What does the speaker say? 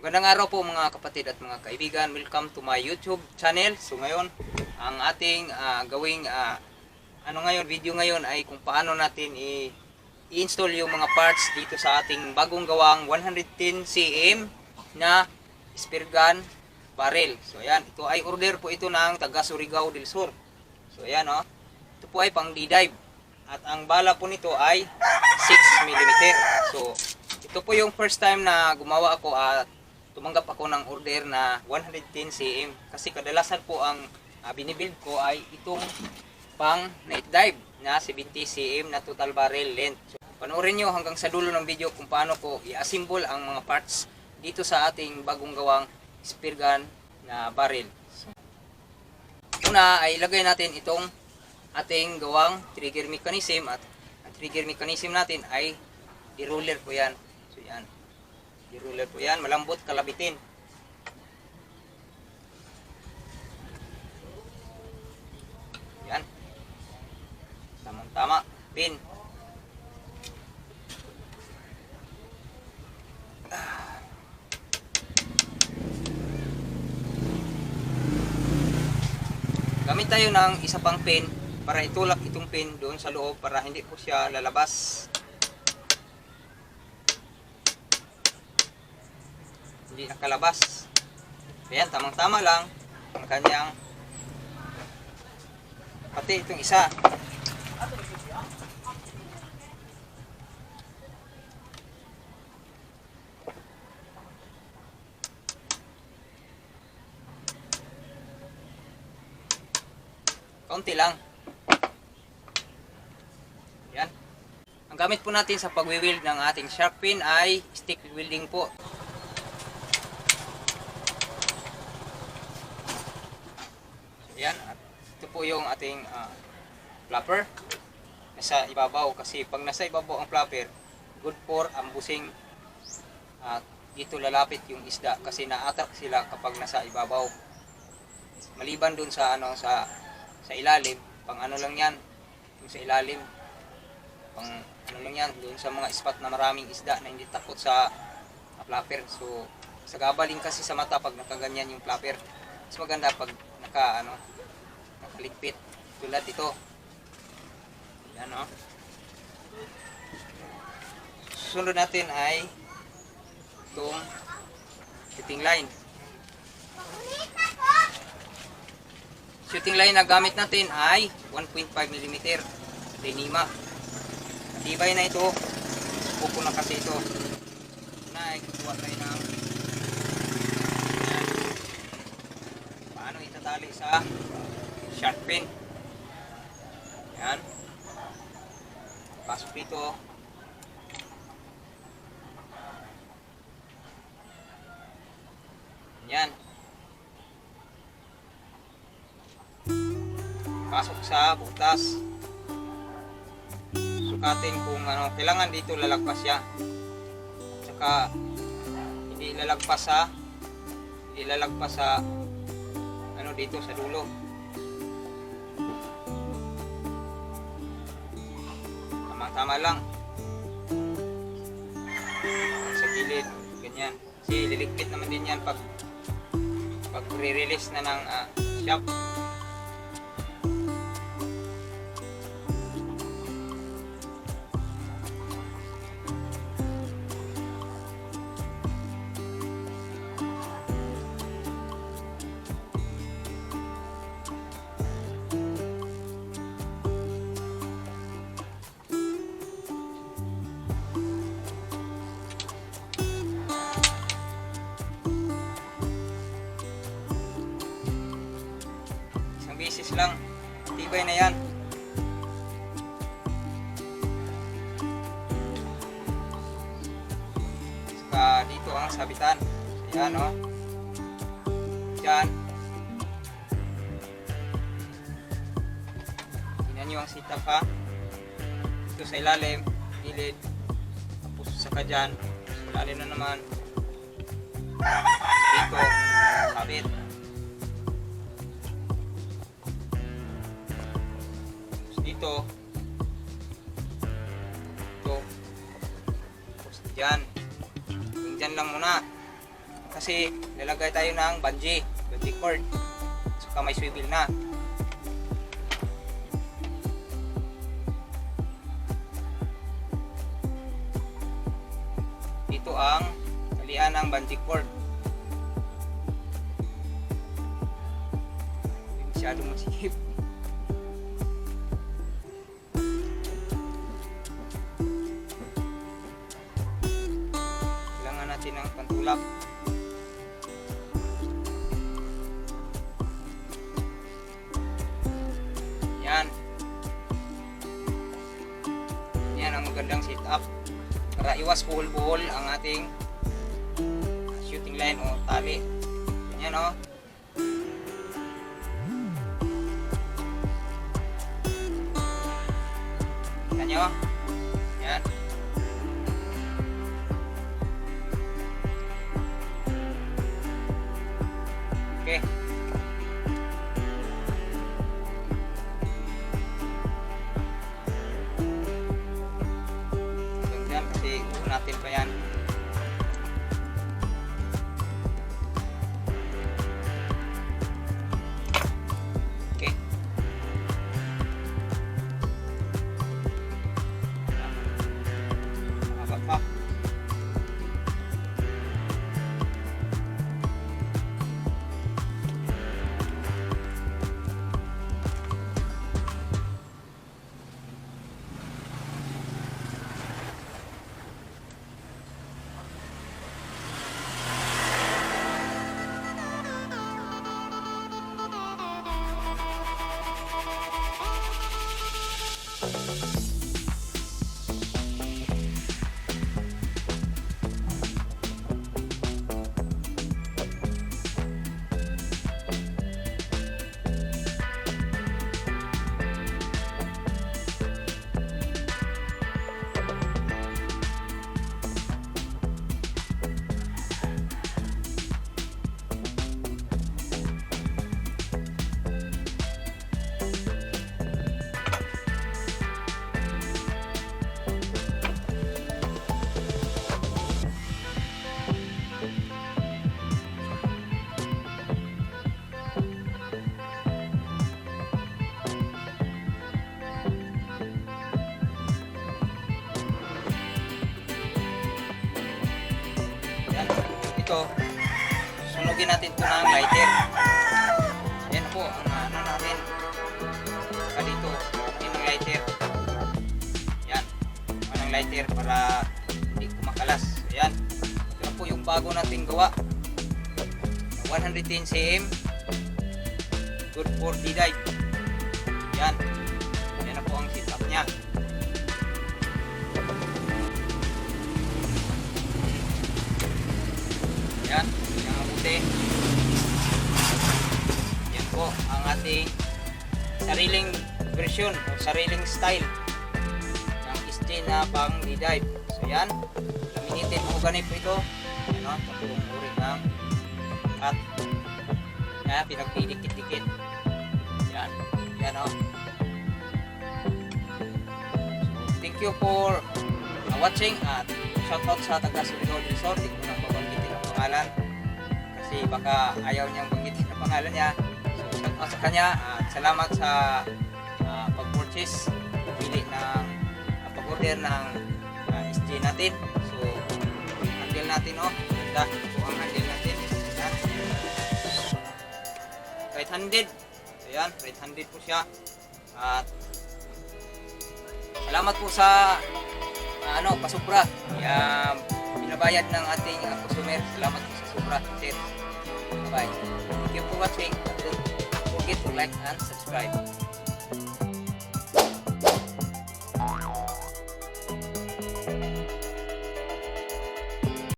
Magandang araw po mga kapatid at mga kaibigan. Welcome to my YouTube channel. So ngayon, ang ating ah, gawing ah, ano ngayon, video ngayon ay kung paano natin i-install yung mga parts dito sa ating bagong gawang 110 cm na spear gun barrel. So ayan, ito ay order po ito ng taga Surigao del Sur. So ayan oh. Ito po ay pang D-dive. At ang bala po nito ay 6 mm. So ito po yung first time na gumawa ako at tumanggap ako ng order na 110 cm kasi kadalasan po ang uh, binibuild ko ay itong pang night dive na 70 cm na total barrel length. So, panoorin nyo hanggang sa dulo ng video kung paano ko i-assemble ang mga parts dito sa ating bagong gawang spear gun na barrel. So, una ay ilagay natin itong ating gawang trigger mechanism at ang trigger mechanism natin ay i-roller po yan. So yan. I-roller po yan. Malambot kalabitin. Yan. Tamang tama. Pin. Gamit tayo ng isa pang pin para itulak itong pin doon sa loob para hindi po siya lalabas. Hindi nakalabas. Ayan, tamang-tama lang ang kanyang pati itong isa. Kaunti lang. Yan. Ang gamit po natin sa pagwi-weld ng ating shark pin ay stick welding po. Yan. At ito po yung ating ah, flapper. Nasa ibabaw kasi pag nasa ibabaw ang flapper, good for ambusing at dito lalapit yung isda kasi na-attract sila kapag nasa ibabaw. Maliban dun sa ano sa sa ilalim, pang ano lang yan, yung sa ilalim, pang ano lang yan, doon sa mga spot na maraming isda na hindi takot sa uh, flapper. So, sa gabaling kasi sa mata pag nakaganyan yung flapper. Mas maganda pag naka, ano, nakaligpit. Tulad ito. Yan, oh. Susunod natin ay itong shooting line. Shooting line na gamit natin ay 1.5 mm Denima. Tibay na ito. Buko na kasi ito. Na, kukuha tayo ng Ayan. Paano itatali sa shark fin. Yan. Pasok dito. Yan. pasok sa butas sukatin kung ano kailangan dito lalagpas siya saka hindi lalagpas sa hindi lalagpas sa ano dito sa dulo. Tama tama lang. Sa gilid ganyan. Kasi liligpit naman din yan pag pag re-release na ng ah, shop Beses lang. Tibay na yan. Saka dito ang sabitan. Ayan o. Oh. Yan. Tingnan nyo ang sitap ha. Dito sa ilalim, gilid. Tapos saka dyan. Sa ilalim na naman. Dito, Ito. Dyan. Yung dyan lang muna. kasi lalagay tayo ng bungee, bungee cord. Saka may swivel na. Dito ang talian ng bungee cord. Hindi masyadong masikip. Pantulak. Yan. Yan ang magandang setup para iwas buhol-buhol ang ating shooting line o tali. Yan o. Yan nyo. Yan. Ito, sunugin natin ito ng lighter. Yan po, ang ano natin. Saka dito, yan ang lighter. Yan, yan ang lighter para hindi kumakalas. Yan, ito po yung bago nating gawa. 110 cm. Good for D-dive. Yan. Yan na po ang setup niya. Mabuti. Yan po ang ating sariling version o sariling style ng SJ na pang D-dive. So yan, laminitin mo ganit po ito. Yan o, tatlong uri ng at yan, pinagpidikit-dikit. Yan, yan o. So, thank you for uh, watching at shoutout sa taga Surinol Resort. Hindi ko nang babanggitin ang pangalan kasi baka ayaw niyang banggitin ang pangalan niya. So, shoutout sa kanya at salamat sa uh, pag-purchase, pili ng uh, pag-order ng uh, SG natin. So, handle natin oh. Ganda po ang handle natin. Yan. Right-handed. So, yan, right-handed po siya. At salamat po sa ah, ano, pasubra. Kaya binabayad ng ating uh, customer. Salamat po sa sobra. Sir. Bye. Thank you for watching. Don't forget to like and subscribe.